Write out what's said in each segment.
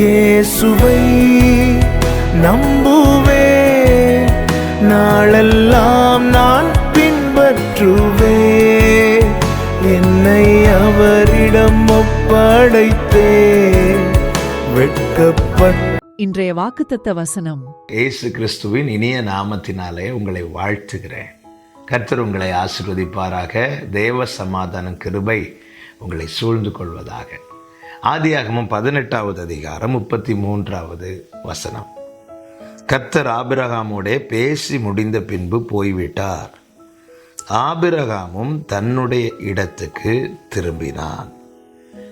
இயேசுவை நம்புவேன் நாளெல்லாம் நான் பின்பற்றுவேன் என்னை அவரிடம் ஒப்படைத்தேன். வெட்கப்பட்ட இன்றைய வாக்குத்தத்த வசனம். இயேசு கிறிஸ்துவின் இனிய நாமத்தினாலே உங்களை வாழ்த்துகிறேன். கர்த்தர் உங்களை ஆசீர்வதிப்பாராக. தேவ சமாதானம் கிருபை உங்களை சூழ்ந்து கொள்வதாக. ஆதியாகமம் பதினெட்டாவது அதிகாரம் முப்பத்தி மூன்றாவது வசனம். கத்தர் ஆபிரகாமோடே பேசி முடிந்த பின்பு போய்விட்டார். ஆபிரகாமும் தன்னுடைய இடத்துக்கு திரும்பினான்.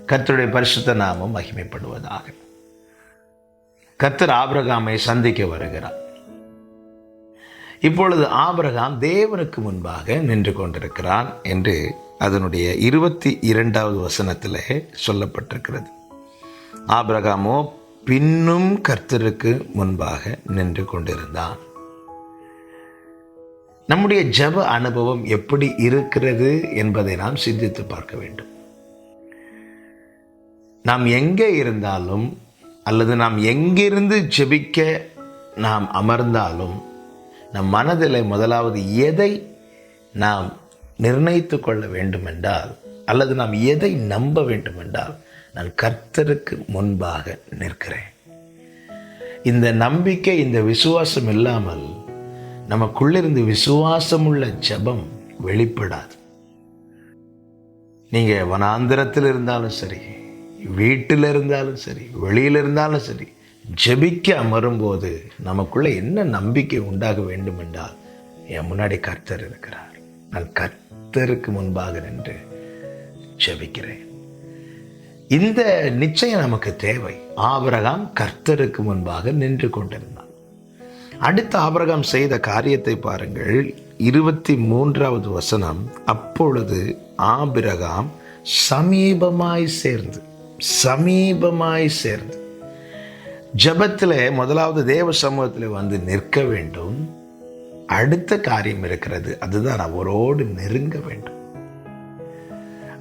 கத்தருடைய பரிசுத்த நாமம் மகிமைப்படுவதாக. கத்தர் ஆபிரகாமை சந்திக்க வருகிறார். இப்பொழுது ஆபிரகாம் தேவனுக்கு முன்பாக நின்று கொண்டிருக்கிறான் என்று அதனுடைய இருபத்தி இரண்டாவது வசனத்தில் சொல்லப்பட்டிருக்கிறது. ஆபிரகாமோ பின்னும் கர்த்தருக்கு முன்பாக நின்று கொண்டிருந்தான். நம்முடைய ஜெப அனுபவம் எப்படி இருக்கிறது என்பதை நாம் சிந்தித்து பார்க்க வேண்டும். நாம் எங்கே இருந்தாலும் அல்லது நாம் எங்கிருந்து ஜெபிக்க நாம் அமர்ந்தாலும் நம் மனதில் முதலாவது எதை நாம் நிர்ணயித்து கொள்ள வேண்டுமென்றால் அல்லது நாம் எதை நம்ப வேண்டுமென்றால் நான் கர்த்தருக்கு முன்பாக நிற்கிறேன். இந்த நம்பிக்கை இந்த விசுவாசம் இல்லாமல் நமக்குள்ளிருந்து விசுவாசமுள்ள ஜெபம் வெளிப்படாது. நீங்க வனாந்திரத்தில் இருந்தாலும் சரி வீட்டில் இருந்தாலும் சரி வெளியில் இருந்தாலும் சரி ஜெபிக்க அமரும்போது நமக்குள்ள என்ன நம்பிக்கை உண்டாக வேண்டும் என்றால் என் முன்னாடி கர்த்தர் இருக்கிறார். நான் கர்த்தருக்கு முன்பாக நின்று ஜெபிக்கிறேன். இந்த நிச்சயம் நமக்கு தேவை. ஆபிரகாம் கர்த்தருக்கு முன்பாக நின்று கொண்டிருந்தான். அடுத்த ஆபிரகாம் செய்த காரியத்தை பாருங்கள். இருபத்தி மூன்றாவது வசனம் அப்பொழுது ஆபிரகாம் சமீபமாய் சேர்ந்து சமீபமாய் சேர்ந்து ஜபத்தில் முதலாவது தேவ சமூகத்தில் வந்து நிற்க வேண்டும். அடுத்த காரியம் இருக்கிறது. அதுதான் அவரோடு நெருங்க வேண்டும்.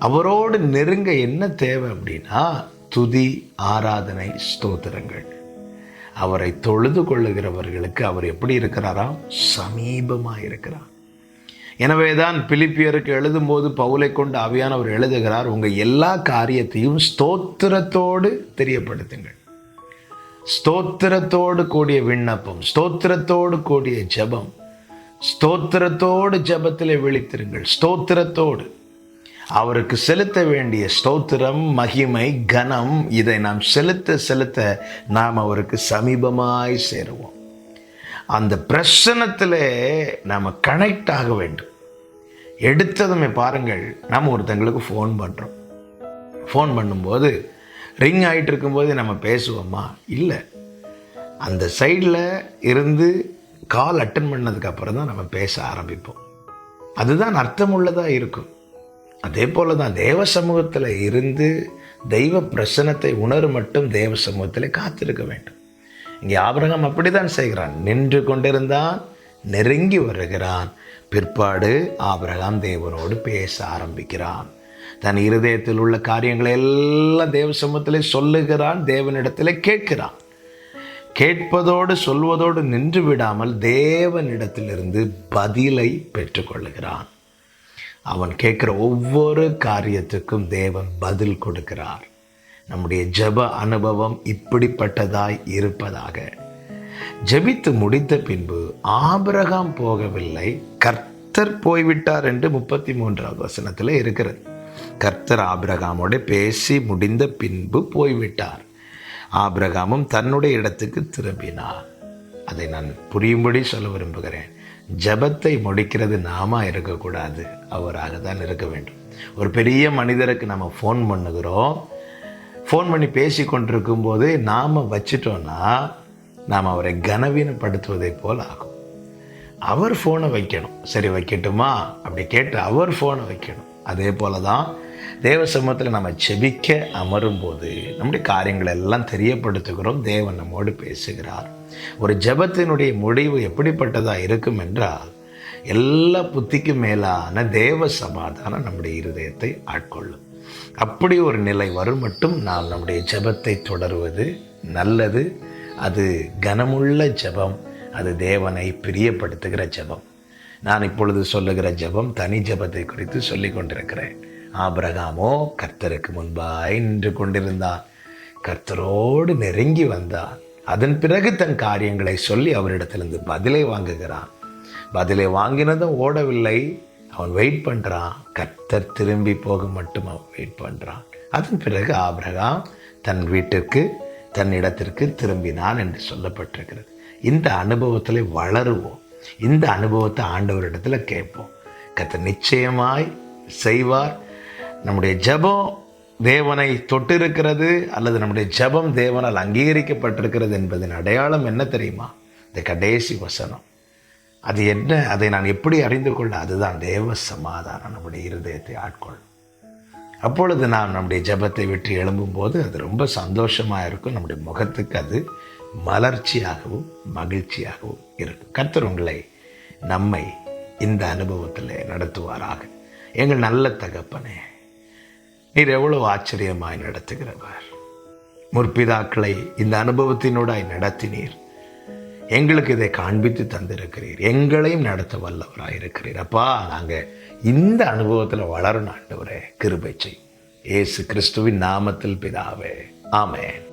அவரோடு நெருங்க என்ன தேவை அப்படின்னா துதி ஆராதனை ஸ்தோத்திரங்கள். அவரை தொழுது கொள்ளுகிறவர்களுக்கு அவர் எப்படி இருக்கிறாராம்? சமீபமாக இருக்கிறார். எனவே தான் பிலிப்பியருக்கு எழுதும்போது பவுலை கொண்டு அவியானவர் எழுதுகிறார் உங்கள் எல்லா காரியத்தையும் ஸ்தோத்திரத்தோடு தெரியப்படுத்துங்கள். ஸ்தோத்திரத்தோடு கூடிய விண்ணப்பம் ஸ்தோத்திரத்தோடு கூடிய ஜெபம் ஸ்தோத்திரத்தோடு ஜெபத்திலே விழித்திருங்கள். ஸ்தோத்திரத்தோடு. அவருக்கு செலுத்த வேண்டிய ஸ்தோத்திரம் மகிமை கனம் இதை நாம் செலுத்த செலுத்த நாம் அவருக்கு சமீபமாய் சேருவோம். அந்த பிரசனத்தில் நாம் கனெக்ட் ஆக வேண்டும். எடுத்ததுமே பாருங்கள் நாம் ஒருத்தங்களுக்கு ஃபோன் பண்ணுறோம் ஃபோன் பண்ணும்போது ரிங் ஆகிட்டு இருக்கும்போது நம்ம பேசுவோமா? இல்லை. அந்த சைடில் இருந்து கால் அட்டன் பண்ணதுக்கு அப்புறம் தான் நம்ம பேச ஆரம்பிப்போம். அதுதான் அர்த்தமுள்ளதாக இருக்கும். அதே போல தான் தேவ சமூகத்தில் இருந்து தெய்வ பிரசனத்தை உணரும் மட்டும் தேவ சமூகத்தில் காத்திருக்க வேண்டும். இங்கே ஆபரகம் அப்படி தான் செய்கிறான். நின்று கொண்டிருந்தான் நெருங்கி வருகிறான். பிற்பாடு ஆபரகாம் தேவனோடு பேச ஆரம்பிக்கிறான். தன் இருதயத்தில் உள்ள காரியங்களை எல்லாம் தேவ சமூகத்திலே சொல்லுகிறான் தேவனிடத்தில் கேட்கிறான். கேட்பதோடு சொல்வதோடு நின்று விடாமல் தேவனிடத்திலிருந்து பதிலை பெற்றுக்கொள்ளுகிறான். அவன் கேட்குற ஒவ்வொரு காரியத்துக்கும் தேவன் பதில் கொடுக்கிறார். நம்முடைய ஜெப அனுபவம் இப்படிப்பட்டதாய் இருப்பதாக. ஜெபித்து முடித்த பின்பு ஆபிரகாம் போகவில்லை. கர்த்தர் போய்விட்டார் என்று முப்பத்தி மூன்றாவது வசனத்தில் இருக்கிறது. கர்த்தர் ஆபிரகாமோட பேசி முடிந்த பின்பு போய்விட்டார். ஆபிரகாமும் தன்னுடைய இடத்துக்கு திரும்பினார். அதை நான் புரியும்படி சொல்ல விரும்புகிறேன். ஜபத்தை முடிக்கிறது நாம இருக்கக்கூடாது. அவராக தான் இருக்க வேண்டும். ஒரு பெரிய மனிதருக்கு நம்ம ஃபோன் பண்ணுகிறோம். ஃபோன் பண்ணி பேசி கொண்டிருக்கும் போது நாம் வச்சிட்டோன்னா நாம் அவரை கனவீனப்படுத்துவதை போல் ஆகும். அவர் ஃபோனை வைக்கணும். சரி வைக்கட்டுமா? அப்படி கேட்டு அவர் ஃபோனை வைக்கணும். அதே போல தான் தேவ சமூகத்தில் நம்ம செபிக்க அமரும் போது நம்முடைய காரியங்களை எல்லாம் தெரியப்படுத்துகிறோம். தேவன் நம்மோடு பேசுகிறார். ஒரு ஜெபத்தினுடைய முடிவு எப்படிப்பட்டதாக இருக்கும் என்றால் எல்லா புத்திக்கும் மேலான தேவ சமாதானம் நம்முடைய இருதயத்தை ஆட்கொள்ளும். அப்படி ஒரு நிலை வரும் மட்டும் நாம் நம்முடைய ஜெபத்தை தொடருவது நல்லது. அது கனமுள்ள ஜெபம் அது தேவனை பிரியப்படுத்துகிற ஜெபம். நான் இப்பொழுது சொல்லுகிற ஜெபம் தனி ஜெபத்தை குறித்து சொல்லிக் கொண்டிருக்கிறேன். ஆபிரகாமோ கர்த்தருக்கு முன்பாய் நின்று கொண்டிருந்தான். கர்த்தரோடு நெருங்கி வந்தான். அதன் பிறகு தன் காரியங்களை சொல்லி அவரிடத்திலிருந்து பதிலை வாங்குகிறான். பதிலை வாங்கினதும் ஓடவில்லை. அவன் வெயிட் பண்ணுறான் கர்த்தர் திரும்பி போக மட்டும் அவன் வெயிட் பண்ணுறான் அதன் பிறகு ஆபிரகாம் தன் வீட்டிற்கு தன் இடத்திற்கு திரும்பினான் என்று சொல்லப்பட்டிருக்கிறது. இந்த அனுபவத்தில் வளருவோம். இந்த அனுபவத்தை ஆண்டவரிடத்தில் கேட்போம். கர்த்தர் நிச்சயமாய் செய்வார். நம்முடைய ஜெபம் தேவனை தொட்டிருக்கிறது அல்லது நம்முடைய ஜெபம் தேவனால் அங்கீகரிக்கப்பட்டிருக்கிறது என்பதன் அடையாளம் என்ன தெரியுமா? இந்த கடைசி வசனம். அது என்ன? அதை நான் எப்படி அறிந்து கொள்ள? அதுதான் தேவ சமாதானம் நம்முடைய இருதயத்தை ஆட்கொள்ளும். அப்பொழுது நாம் நம்முடைய ஜெபத்தை விட்டு எழும்பும்போது அது ரொம்ப சந்தோஷமாக இருக்கும். நம்முடைய முகத்துக்கு அது மலர்ச்சியாகவும் மகிழ்ச்சியாகவும் இருக்கும். கர்த்தர் உங்களை நம்மை இந்த அனுபவத்தில் நடத்துவாராக. எங்கள் நல்ல தகப்பனே நீர் எவ்வளவு ஆச்சரியமாய் நடத்துகிறவர். முற்பிதாக்களை இந்த அனுபவத்தினூடாய் நடத்தினீர். எங்களுக்கு இதை காண்பித்து தந்திருக்கிறீர். எங்களையும் நடத்த வல்லவராய் இருக்கிறீர். அப்பா நாங்கள் இந்த அனுபவத்தில் வளரணும் ஆண்டவரே. கிருபை செய். ஏசு கிறிஸ்துவின் நாமத்தில் பிதாவே. ஆமேன்.